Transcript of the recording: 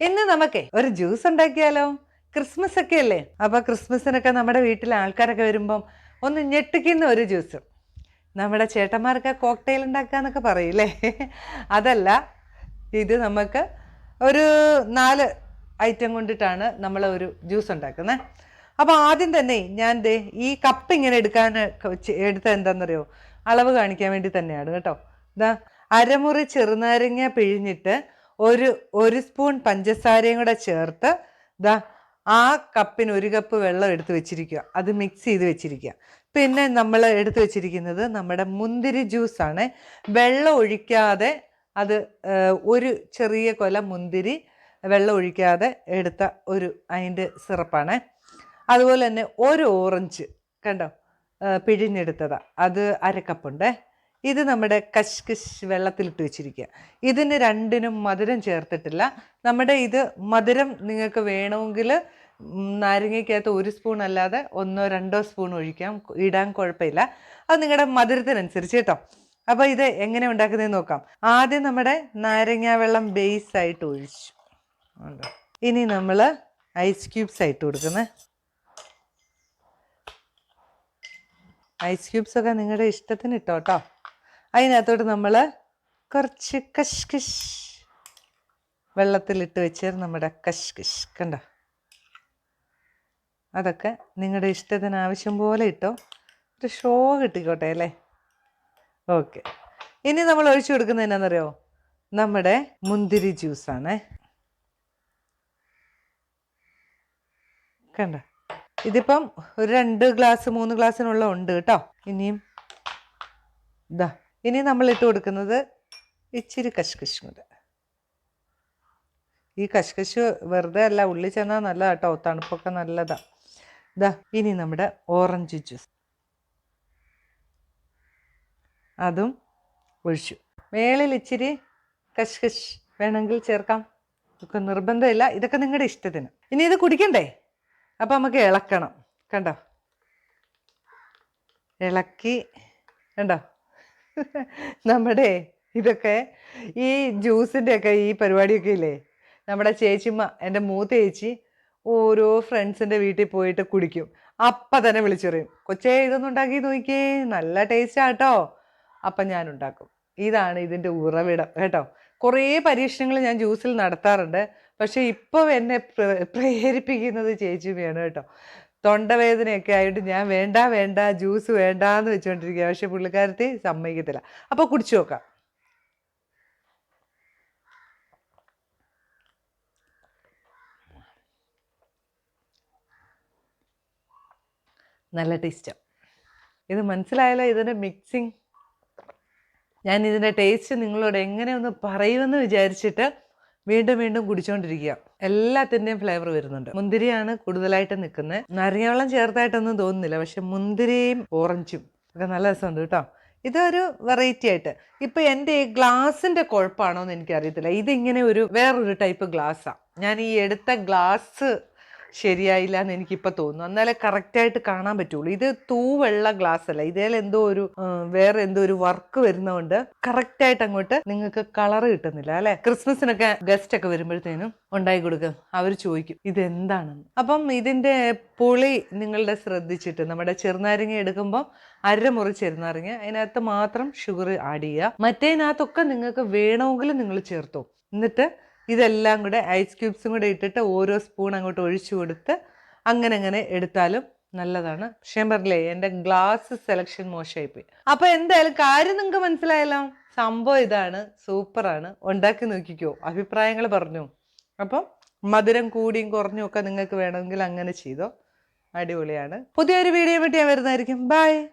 ഇന്ന് നമുക്ക് ഒരു ജ്യൂസ് ഉണ്ടാക്കിയാലോ? ക്രിസ്മസ് ഒക്കെ അല്ലേ അപ്പൊ ക്രിസ്മസിനൊക്കെ നമ്മുടെ വീട്ടിലെ ആൾക്കാരൊക്കെ വരുമ്പം ഒന്ന് ഞെട്ടിക്കുന്ന ഒരു ജ്യൂസ്. നമ്മുടെ ചേട്ടന്മാർക്ക് കോക്ടെയിൽ ഉണ്ടാക്കാന്നൊക്കെ പറയില്ലേ അതല്ല ഇത് നമുക്ക് ഒരു നാല് ഐറ്റം കൊണ്ടിട്ടാണ് നമ്മൾ ഒരു ജ്യൂസ് ഉണ്ടാക്കുന്നത് അപ്പോൾ ആദ്യം തന്നെ ഞാൻ ദേ ഈ കപ്പ് ഇങ്ങനെ എടുക്കാൻ എടുത്ത എന്താണെന്നറിയോ അളവ് കാണിക്കാൻ വേണ്ടി തന്നെയാണ് കേട്ടോ. ഇതാ അരമുറി ചെറുനാരങ്ങ പിഴിഞ്ഞിട്ട് ഒരു ഒരു സ്പൂൺ പഞ്ചസാരയും കൂടെ ചേർത്ത് ദാ ആ കപ്പിന് ഒരു കപ്പ് വെള്ളം എടുത്ത് വെച്ചിരിക്കുക. അത് മിക്സ് ചെയ്ത് വെച്ചിരിക്കുക. പിന്നെ നമ്മൾ എടുത്ത് വെച്ചിരിക്കുന്നത് നമ്മുടെ മുന്തിരി ജ്യൂസാണ്. വെള്ളം ഒഴിക്കാതെ അത് ഒരു ചെറിയ കൊല മുന്തിരി വെള്ളം ഒഴിക്കാതെ എടുത്ത ഒരു അതിന്റെ സിറപ്പാണ്. അതുപോലെ തന്നെ ഒരു ഓറഞ്ച് കണ്ടോ? പിഴിഞ്ഞെടുത്തതാണ് പിഴിഞ്ഞെടുത്തതാ. അത് അരക്കപ്പുണ്ട്. ഇത് നമ്മുടെ കശ്കശ് വെള്ളത്തിലിട്ട് വെച്ചിരിക്കുക ഇതിന് രണ്ടിനും മധുരം ചേർത്തിട്ടില്ല. നമ്മുടെ ഇത് മധുരം നിങ്ങൾക്ക് വേണമെങ്കിൽ നാരങ്ങയ്ക്കകത്ത് ഒരു സ്പൂൺ അല്ലാതെ ഒന്നോ രണ്ടോ സ്പൂൺ ഒഴിക്കാം. ഇടാൻ കുഴപ്പമില്ല. അത് നിങ്ങളുടെ മധുരത്തിനനുസരിച്ച് കേട്ടോ. അപ്പോൾ ഇത് എങ്ങനെ ഉണ്ടാക്കുന്നതെന്ന് നോക്കാം. ആദ്യം നമ്മുടെ നാരങ്ങ വെള്ളം ബേസ് ആയിട്ട് ഒഴിച്ചു. ഇനി നമ്മൾ ഐസ് ക്യൂബ്സ് ആയിട്ട് കൊടുക്കുന്നത് ഐസ് ക്യൂബ്സ് ഒക്കെ നിങ്ങളുടെ ഇഷ്ടത്തിന് ഇട്ടോ കേട്ടോ അതിനകത്തോട്ട് നമ്മൾ കുറച്ച് കഷ്കിഷ് വെള്ളത്തിലിട്ട് വെച്ച് നമ്മുടെ കഷ്കിഷ് കണ്ട? അതൊക്കെ നിങ്ങളുടെ ഇഷ്ടത്തിന് ആവശ്യം പോലെ ഇട്ടോ? ഒരു ഷോ കിട്ടിക്കോട്ടെ അല്ലേ? ഓക്കെ. ഇനി നമ്മൾ ഒഴിച്ചു കൊടുക്കുന്നത് എന്നാണെന്നറിയോ നമ്മുടെ മുന്തിരി ജ്യൂസാണ്. കണ്ട? ഇതിപ്പം ഒരു രണ്ട് ഗ്ലാസ് മൂന്ന് ഗ്ലാസ്സിനുള്ള ഉണ്ട് കേട്ടോ. ഇനിയും ഇതാ ഇനി നമ്മൾ ഇട്ട് കൊടുക്കുന്നത് ഇച്ചിരി കശ്കശും കൂടെ ഈ കശ്കശ് വെറുതെ അല്ല ഉള്ളി ചെന്നാൽ നല്ലതാണ് കേട്ടോ തണുപ്പൊക്കെ നല്ലതാണ് ഇതാ ഇനി നമ്മുടെ ഓറഞ്ച് ജ്യൂസ്. അതും ഒഴിച്ചു. മേളിൽ ഇച്ചിരി കശ്കശ് വേണമെങ്കിൽ ചേർക്കാം. ഇതൊക്കെ നിർബന്ധമില്ല. ഇതൊക്കെ നിങ്ങളുടെ ഇഷ്ടത്തിന്. ഇനി ഇത് കുടിക്കണ്ടേ? അപ്പം നമുക്ക് ഇളക്കണം. കണ്ടോ? ഇളക്കി കണ്ടോ? നമ്മുടെ ഇതൊക്കെ ഈ ജ്യൂസിന്റെ ഒക്കെ ഈ പരിപാടിയൊക്കെ ഇല്ലേ? നമ്മുടെ ചേച്ചിമ്മ എന്റെ മൂത്ത ചേച്ചി ഓരോ ഫ്രണ്ട്സിന്റെ വീട്ടിൽ പോയിട്ട് കുടിക്കും. അപ്പം തന്നെ വിളിച്ചെറിയും കൊച്ചേ ഇതൊന്നും ഉണ്ടാക്കി നോക്കിയേ നല്ല ടേസ്റ്റാ കേട്ടോ അപ്പം ഞാൻ ഉണ്ടാക്കും. ഇതാണ് ഇതിന്റെ ഉറവിടം കേട്ടോ. കുറേ പരീക്ഷണങ്ങൾ ഞാൻ ജ്യൂസിൽ നടത്താറുണ്ട്. പക്ഷേ ഇപ്പോൾ എന്നെ പ്ര- പ്രേരിപ്പിക്കുന്നത് ചേച്ചിമ്മയാണ് കേട്ടോ. തൊണ്ടവേദനയൊക്കെ ആയിട്ട് ഞാൻ വേണ്ട വേണ്ട ജ്യൂസ് വേണ്ട എന്ന് വെച്ചുകൊണ്ടിരിക്കുക പക്ഷെ പുള്ളിക്കാരത്തി സമ്മതിക്കത്തില്ല. അപ്പോൾ കുടിച്ചു നോക്കാം. നല്ല ടേസ്റ്റാണ് ഇത് മനസ്സിലായാലോ ഇതിന്റെ മിക്സിങ്? ഞാൻ ഇതിന്റെ ടേസ്റ്റ് നിങ്ങളോട് എങ്ങനെ ഒന്ന് പറയുമെന്ന് വിചാരിച്ചിട്ട് വീണ്ടും വീണ്ടും കുടിച്ചുകൊണ്ടിരിക്കുക എല്ലാത്തിന്റെയും ഫ്ലേവർ വരുന്നുണ്ട്. മുന്തിരിയാണ് കൂടുതലായിട്ട് നിൽക്കുന്നത് നാരങ്ങാവെള്ളം ചേർത്തായിട്ടൊന്നും തോന്നുന്നില്ല. പക്ഷെ മുന്തിരിയും ഓറഞ്ചും ഒക്കെ നല്ല രസമുണ്ട് കേട്ടോ. ഇതൊരു വെറൈറ്റി ആയിട്ട്. ഇപ്പൊ എന്റെ ഈ ഗ്ലാസിന്റെ കുഴപ്പമാണോ എന്ന് എനിക്കറിയത്തില്ല. ഇതിങ്ങനെ ഒരു വേറൊരു ടൈപ്പ് ഗ്ലാസ്സാണ് ഞാൻ ഈ എടുത്ത ഗ്ലാസ് ശരിയായില്ല എന്ന് എനിക്കിപ്പോൾ തോന്നുന്നു. എന്നാലേ കറക്റ്റായിട്ട് കാണാൻ പറ്റുള്ളൂ. ഇത് തൂവെള്ള ഗ്ലാസ് അല്ല ഇതിൽ എന്തോ ഒരു വേറെ എന്തോ ഒരു വർക്ക് വരുന്നതുകൊണ്ട് കറക്റ്റായിട്ട് അങ്ങോട്ട് നിങ്ങൾക്ക് കളർ കിട്ടുന്നില്ല അല്ലേ? ക്രിസ്മസിനൊക്കെ ഗസ്റ്റ് ഒക്കെ വരുമ്പോഴത്തേനും ഉണ്ടായി കൊടുക്കും. അവർ ചോദിക്കും ഇത് എന്താണെന്ന് അപ്പം ഇതിന്റെ പുളി നിങ്ങളുടെ ശ്രദ്ധിച്ചിട്ട് നമ്മുടെ ചെറുനാരങ്ങ എടുക്കുമ്പോൾ അരമുറി ചെറുനാരങ്ങ അതിനകത്ത് മാത്രം ഷുഗർ ആഡ് ചെയ്യുക. മറ്റേതിനകത്തൊക്കെ നിങ്ങൾക്ക് വേണമെങ്കിൽ നിങ്ങൾ ചേർത്തോ. എന്നിട്ട് ഇതെല്ലാം കൂടെ ഐസ് ക്യൂബ്സും കൂടെ ഇട്ടിട്ട് ഓരോ സ്പൂൺ അങ്ങോട്ട് ഒഴിച്ചു കൊടുത്ത് അങ്ങനെ അങ്ങനെ എടുത്താലും നല്ലതാണ്. പറഞ്ഞില്ലേ എന്റെ ഗ്ലാസ് സെലക്ഷൻ മോശമായിപ്പോയി. അപ്പോൾ എന്തായാലും കാര്യം നിങ്ങൾക്ക് മനസ്സിലായല്ലോ? സംഭവം ഇതാണ്. സൂപ്പറാണ് ഉണ്ടാക്കി നോക്കിക്കോ. അഭിപ്രായങ്ങൾ പറഞ്ഞു. അപ്പം മധുരം കൂടിയും കുറഞ്ഞും ഒക്കെ നിങ്ങൾക്ക് വേണമെങ്കിൽ അങ്ങനെ ചെയ്തോ. അടിപൊളിയാണ്. പുതിയൊരു വീഡിയോ പറ്റി ഞാൻ വരുന്നതായിരിക്കും. ബൈ